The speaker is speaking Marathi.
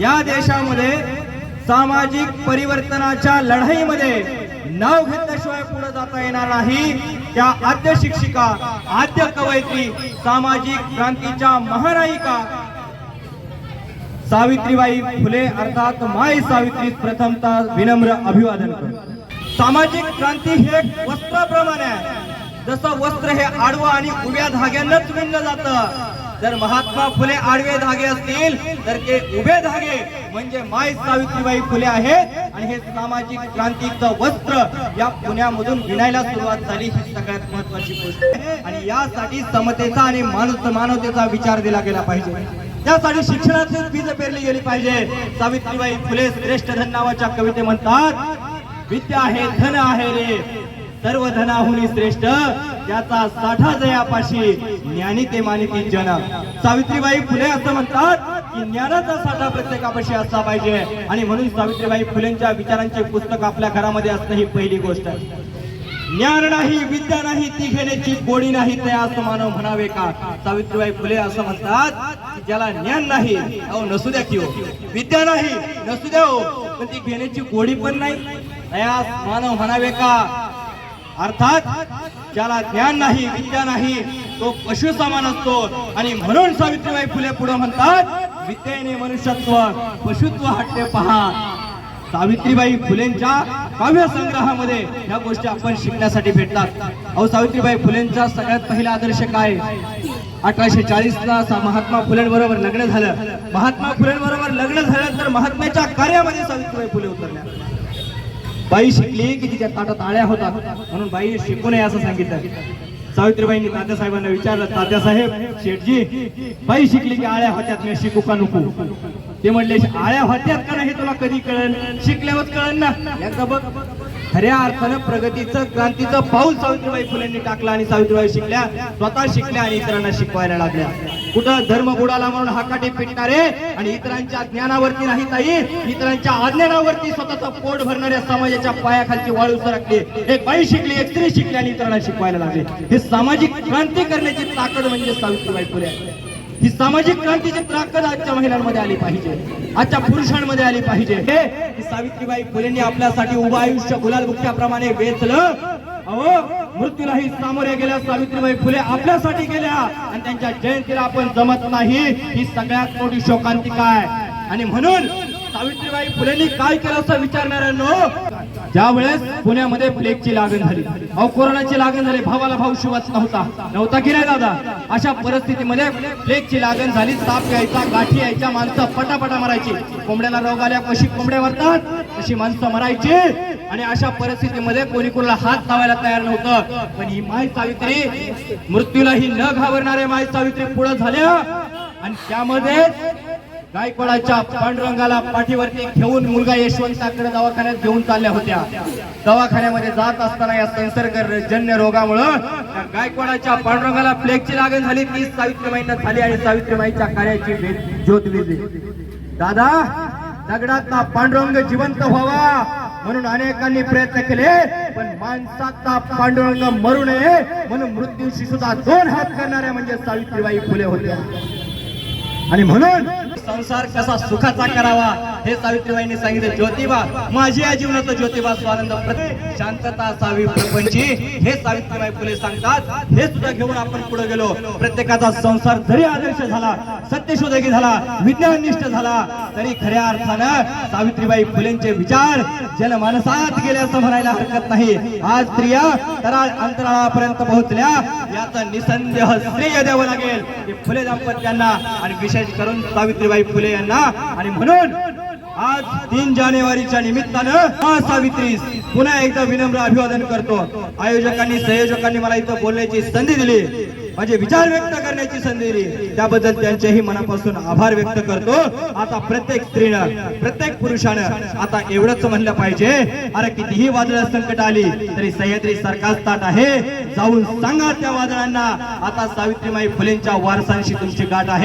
या देशामध्ये सामाजिक परिवर्तनाच्या लढाईमध्ये नाव घेतल्याशिवाय पुढे जाता येणार नाही. त्या आद्य शिक्षिका आद्य कवयित्री सामाजिक क्रांतीच्या महानायिका सावित्रीबाई फुले अर्थात माय सावित्री प्रथमतः विनम्र अभिवादन करतो. सामाजिक क्रांती हे वस्त्राप्रमाणे आहे. जसं वस्त्र हे आडवं आणि उभ्या धाग्यांनाच विणलं जातं जर महात्मा फुले आडवे धागे असतील तर ते उभे धागे म्हणजे माय सावित्रीबाई फुले आहेत. आणि हे सामाजिक क्रांतीचं वस्त्र या पुण्यामधून विणायला सुरुवात झाली ही सगळ्यात महत्वाची गोष्ट आणि यासाठी समतेचा आणि माणूस मानवतेचा विचार दिला गेला पाहिजे. त्यासाठी शिक्षणाची बीज पेरली गेली पाहिजे. सावित्रीबाई फुले श्रेष्ठ धन नावाच्या कविते म्हणतात विद्या आहे धन आहे रे सर्व धनाहुनी श्रेष्ठ त्याचा साठा जयापाशी ज्ञानी ते मानिती जन सावित्रीबाई फुले असं म्हणतात की ज्ञानाचा साठा प्रत्येकापाशी असला पाहिजे. आणि म्हणून सावित्रीबाई फुलेंच्या विचारांचे पुस्तक आपल्या घरामध्ये असणं ही पहिली गोष्ट आहे. ज्ञान नाही विद्या नाही ती घेण्याची गोडी नाही ते असं मानव म्हणावे का? सावित्रीबाई फुले असं म्हणतात ज्याला ज्ञान नाही अहो नसू द्या की हो. विद्या नाही नसू द्या हो. पण ती घेण्याची गोडी पण नाही. तयास मानव म्हणावे का? अर्थात ज्याला ज्ञान नाही विद्या नाही तो पशु समान असतो. आणि म्हणून सावित्रीबाई फुले पुढे म्हणतात विद्येने मनुष्यत्व पशुत्व हट्टे पहा. सावित्रीबाई फुलेंच्या काव्य संग्रहामध्ये या गोष्टी आपण शिकण्यासाठी भेटतात. अहो सावित्रीबाई फुलेंचा सगळ्यात पहिला आदर्श काय? अठराशे चाळीस ला महात्मा फुलेंबरोबर लग्न झालं. महात्मा फुलेंबरोबर लग्न झाल्यानंतर महात्म्याच्या कार्यामध्ये सावित्रीबाई फुले उतरल्या. बाई शिकली की तिच्या ताटात आळ्या होतात. म्हणून बाई शिकू नये असं सांगितलं. सावित्रीबाईंनी तात्यासाहेबांना विचारलं तात्यासाहेब शेठजी बाई शिकली की आळ्या होत्यात मी शिकू का नको? ते म्हणले आळ्या होत्यात का नाही तुला कधी कळन? शिकल्यावर कळन ना. एकदा बघ. खऱ्या अर्थानं प्रगतीचं क्रांतीचं पाऊल सावित्रीबाई फुलेंनी टाकलं आणि सावित्रीबाई शिकल्या स्वतः शिकल्या आणि इतरांना शिकवायला लागल्या. कुठं धर्म बुडाला म्हणून हाकाटी पिटणारे आणि इतरांच्या ज्ञानावरती नाही ताई इतरांच्या अज्ञानावरती स्वतःचं पोट भरणाऱ्या समाजाच्या पायाखालची वाळू सरकली. एक बाई शिकली एक स्त्री शिकली आणि इतरांना शिकवायला लागले. हे सामाजिक क्रांती करण्याची ताकद म्हणजे सावित्रीबाई फुले. ही सामाजिक क्रांतीची ताकद आजच्या महिलांमध्ये आली पाहिजे आजच्या पुरुषांमध्ये आली पाहिजे. हे सावित्रीबाई फुलेंनी आपल्यासाठी उभं आयुष्य गुलाल बुक्क्याप्रमाणे वेचलं. अहो मृत्यूलाही सामोरे गेल्या सावित्रीबाई फुले आपल्यासाठी गेल्या आणि त्यांच्या जयंतीला आपण जमत नाही. ही सगळ्यात मोठी शोकांतिका आहे. आणि म्हणून सावित्रीबाई फुलेंनी काय केलं असं विचारणाऱ्यांनो त्यावेळेस पुण्यामध्ये प्लेगची लागण झाली. अहो कोरोनाची लागण झाली. भावाला भाऊ शिवत नव्हता. नव्हता की नाही दादा? अशा परिस्थितीमध्ये प्लेगची लागण झाली. ताप यायचा गाठी यायच्या माणसं पटापटा मरायची. कोंबड्याला रोग आल्या कशी कोंबड्या मरतात? तशी माणसं मरायची. आणि अशा परिस्थितीमध्ये कोणी कोणाला हात लावायला तयार नव्हतं. पण ही माय सावित्री मृत्यूलाही न घाबरणारे माय सावित्री पुढे झाल्या. आणि त्यामध्ये गायकवाडाच्या पांडुरंगाला पाठीवरती घेऊन मुलगा यशवंताकडे दवाखान्यात घेऊन चालल्या होत्या. दवाखान्यामध्ये जात असताना या संसर्गजन्य रोगामुळं गायकवाडाच्या पांडुरंगाला प्लेगची लागण झाली. ती सावित्रीबाईंना झाली आणि सावित्रीबाईच्या कार्याची ज्योत विजली दादा दगडातला पांडुरंग जिवंत व्हावा म्हणून अनेकांनी प्रयत्न केले पण माणसाचा पांडुरंग मरू नये म्हणून मृत्यूशी सुद्धा दोन हात करणाऱ्या म्हणजे सावित्रीबाई फुले होत्या. आणि म्हणून संसार कसा सुखाचा करावा? हे सावित्रीबाईंनी सांगितलं ज्योतिबा माझी या जीवनात ज्योतिबा स्वानंद प्रति शांतता असावी प्रपंची. हे सावित्रीबाई फुले सांगतात. हे सुद्धा घेऊन आपण पुढे गेलो. प्रत्येकाचा संसार जरी आदर्श झाला सत्यशोधकी झाला विज्ञाननिष्ठ झाला तरी खऱ्या अर्थानं सावित्रीबाई फुलेंचे विचार जनमानसात गेले असं म्हणायला हरकत नाही. आज स्त्रिया तराळ अंतराळापर्यंत पोहोचल्या याचा निसंदेह श्रेय द्यावं लागेल. फुले दाम्पत्यांना आणि विशेष करून सावित्रीबाई फुले यांना. आणि म्हणून आज तीन जानेवारीच्या निमित्तानं हा सावित्री पुन्हा एकदा विनम्र अभिवादन करतो. आयोजकांनी संयोजकांनी मला इथं बोलण्याची संधी दिली. माझे विचार व्यक्त करण्याची संधी दिली. त्याबद्दल त्यांचेही मनापासून आभार व्यक्त करतो. आता प्रत्येक स्त्रीनं प्रत्येक पुरुषानं आता एवढंच म्हणलं पाहिजे. अरे कितीही वादळ संकट आली तरी सह्याद्री सरकारच ताट आहे. जाऊन सांगा त्या वादळांना. आता सावित्रीबाई फुलेंच्या वारसांशी तुमची गाठ आहे.